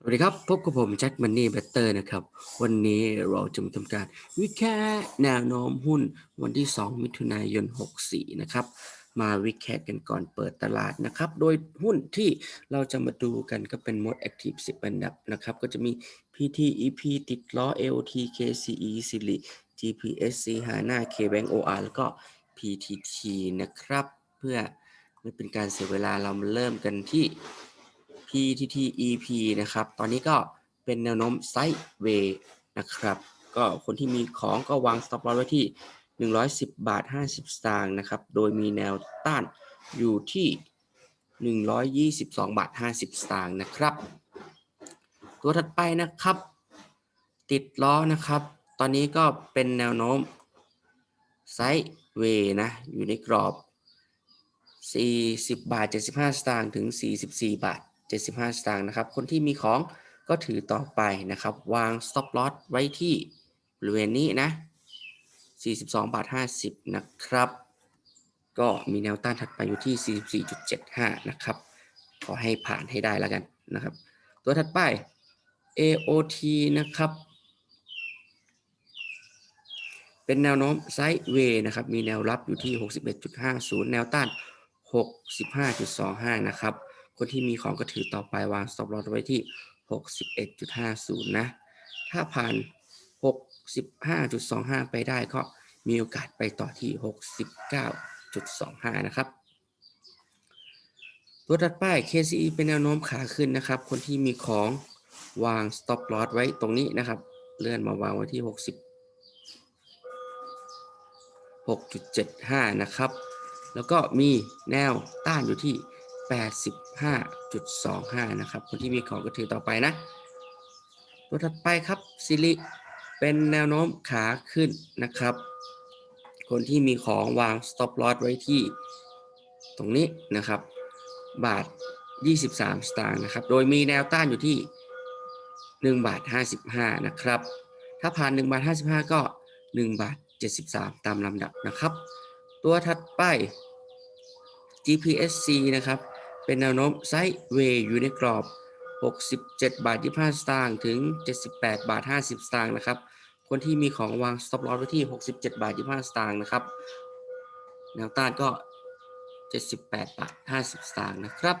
สวัสดีครับ พบกับผมแจ็คมันนี่เบเตอร์นะครับ วันนี้เราจะมาทำการวิเคราะห์แนวโน้มหุ้นวันที่ 2 มิถุนายน 64 นะครับ มาวิเคราะห์กันก่อนเปิดตลาดนะครับ โดยหุ้นที่เราจะมาดูกันก็เป็น Most Active 10 อันดับนะครับ ก็จะมี PT EP ติดล้อ LT KCE สิริ GPSC HANA KBank OR แล้วก็ PTT นะครับ เพื่อไม่เป็นการเสียเวลาเรามาเริ่มกันที่ PTT EP นะครับ ตอนนี้ก็เป็นแนวโน้มไซด์เวย์นะครับ ก็คนที่มีของก็วาง stop loss ไว้ที่ 110 บาท 50 สตางค์นะครับ โดยมีแนวต้านอยู่ที่ 122 บาท 50 สตางค์นะครับ ตัวถัดไปนะครับ ติดล้อนะครับ ตอนนี้ก็เป็นแนวโน้มไซด์เวย์นะ อยู่ในกรอบ 40 บาท 75 สตางค์ถึง 44 บาท 75 สตางค์นะครับ คนที่มีของก็ถือต่อไปนะครับ วาง stop loss ไว้ที่บริเวณนี้นะ 42 บาท 50 นะครับ ก็มีแนวต้านถัดไปอยู่ที่ 44.75 นะครับ ขอให้ผ่านให้ได้แล้วกันนะครับ ตัวถัดไป AOT นะครับ เป็นแนวโน้มไซด์เวย์นะครับ มีแนวรับอยู่ที่ 61.50 แนวต้าน 65.25 นะครับ คนที่มีของก็ถือต่อไปวาง stop loss ไว้ที่ 61.50 นะ ถ้าผ่าน 65.25 ไปได้ก็มีโอกาสไปต่อที่ 69.25 นะครับ ตัวถัดไป KCE เป็นแนวโน้มขาขึ้นนะครับ คนที่มีของวาง stop loss ไว้ตรงนี้นะครับ เลื่อนมาวางไว้ที่ 60 6.75 นะครับ แล้วก็มีแนวต้านอยู่ที่ 85.25 นะครับ คนที่มีของก็ถือต่อไปนะ ตัวถัดไปครับซิลิเป็นแนวโน้มขาขึ้นนะครับ คนที่มีของวาง stop loss ไว้ที่ตรงนี้นะครับ บาท 23 สตางค์นะครับ โดยมีแนวต้านอยู่ที่ 1 บาท 55 นะครับ ถ้าผ่าน 1 บาท 55 ก็ 1 บาท 73 ตามลำดับนะครับ ตัวถัดไป GPSC นะครับ เป็นแนวโน้มไซด์เวย์อยู่ในกรอบ 67 บาท 25 สตางค์ถึง 78 บาท 50 สตางค์นะครับ คนที่มีของวาง stop loss ไว้ที่ 67 บาท 25 สตางค์นะครับ แนวต้านก็ 78 บาท 50 สตางค์นะครับ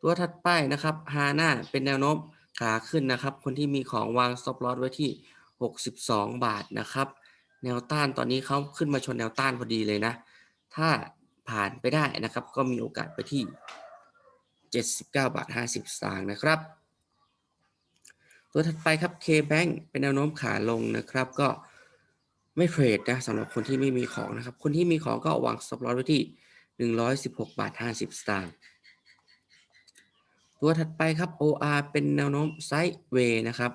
ตัวถัดไปนะครับฮาน่าเป็นแนวโน้มขาขึ้นนะครับ คนที่มีของวาง stop loss ไว้ที่ 62 บาทนะครับ แนวต้านตอนนี้เขาขึ้นมาชนแนวต้านพอดีเลยนะ ถ้า ผ่านไปได้นะครับ ก็มีโอกาสไปที่ 79 บาท 50สตางค์นะครับ ตัวถัดไปครับ K-Bank เป็นแนวโน้มขาลงนะครับ ก็ไม่เทรดนะสำหรับคนที่ไม่มีของนะครับ คนที่มีของก็วาง stop loss ไว้ที่ 116 บาท 50สตางค์ตัวถัดไปครับ OR เป็นแนวโน้มไซด์เวย์นะครับ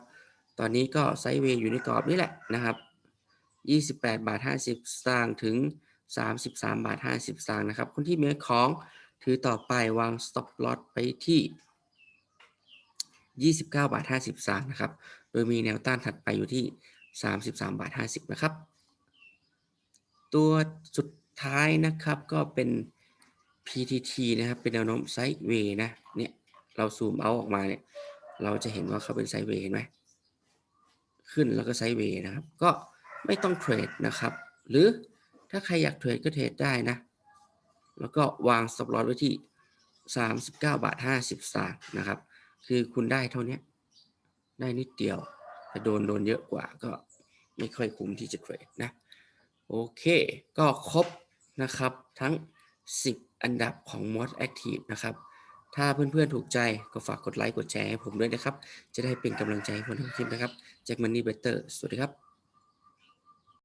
ตอนนี้ก็ไซด์เวย์อยู่ในกรอบนี่แหละนะครับ 28 บาท 50สตางค์ถึง 33 บาท 50สตางค์นะครับ คนที่มีของถือต่อไปวาง stop loss ไปที่ 29 บาท 50สตางค์นะครับ โดยมีแนวต้านถัดไปอยู่ที่ 33 บาท 50 นะครับ ตัวสุดท้ายนะครับก็เป็น PTT นะครับ เป็นแนวโน้มไซด์เวย์นะ เนี่ย เราซูมเอาออกมาเนี่ย เราจะเห็นว่าเขาเป็นไซด์เวย์เห็นไหม ขึ้นแล้วก็ไซด์เวย์นะครับ ก็ไม่ต้องเทรดนะครับ หรือ ถ้าใครอยากเทรดก็เทรดได้นะ แล้วก็วาง stop loss ไว้ที่ 39 บาท 50สตางค์นะครับ คือคุณได้เท่านี้ได้นิดเดียวแต่โดนโดนเยอะกว่าก็ไม่ค่อยคุ้มที่จะเทรดนะ โอเค ก็ครบนะครับทั้ง 10 อันดับของ Most Active นะครับ ถ้าเพื่อนๆถูกใจก็ฝากกดไลค์กดแชร์ให้ผมด้วยนะครับ จะได้เป็นกำลังใจให้ผมทำคลิปนะครับ Jack Money Better สวัสดีครับ